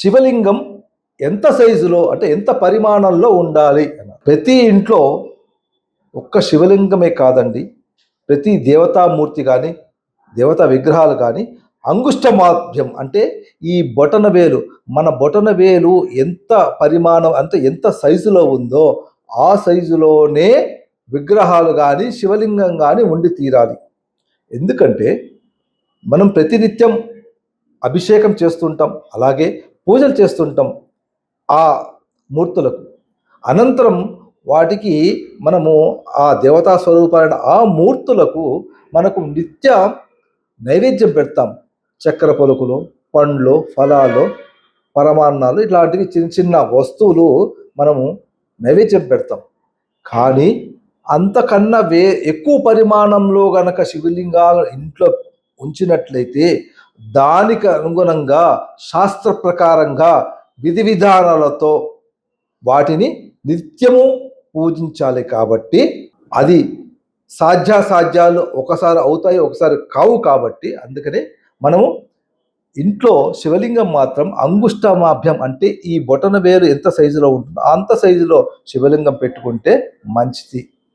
శివలింగం ఎంత సైజులో అంటే ఎంత పరిమాణంలో ఉండాలి అని ప్రతి ఇంట్లో ఒక్క శివలింగమే కాదండి. ప్రతి దేవతామూర్తి కానీ దేవతా విగ్రహాలు కానీ అంగుష్టమాధ్యం అంటే ఈ బొటన వేలు మన బొటన వేలు ఎంత పరిమాణం అంటే ఎంత సైజులో ఉందో ఆ సైజులోనే విగ్రహాలు కానీ శివలింగం కానీ ఉండి తీరాలి. ఎందుకంటే మనం ప్రతినిత్యం అభిషేకం చేస్తుంటాం. అలాగే పూజలు చేస్తుంటాం ఆ మూర్తులకు. అనంతరం వాటికి మనము ఆ దేవతా స్వరూపాలైన ఆ మూర్తులకు మనకు నిత్య నైవేద్యం పెడతాం. చక్కెర పొలుకులు పండ్లు ఫలాలు పరమాన్నాలు ఇట్లాంటివి చిన్న చిన్న వస్తువులు మనము నైవేద్యం పెడతాం. కానీ అంతకన్నా వే ఎక్కువ పరిమాణంలో గనక శివలింగాలు ఇంట్లో ఉంచినట్లయితే దానికి అనుగుణంగా శాస్త్ర ప్రకారంగా విధి విధానాలతో వాటిని నిత్యము పూజించాలి కాబట్టి అది సాధ్యాసాధ్యాలు ఒకసారి అవుతాయి ఒకసారి కావు కాబట్టి అందుకనే మనము ఇంట్లో శివలింగం మాత్రం అంగుష్టమాభ్యం అంటే ఈ బొటన వేలు ఎంత సైజులో ఉంటుందో అంత సైజులో శివలింగం పెట్టుకుంటే మంచిది.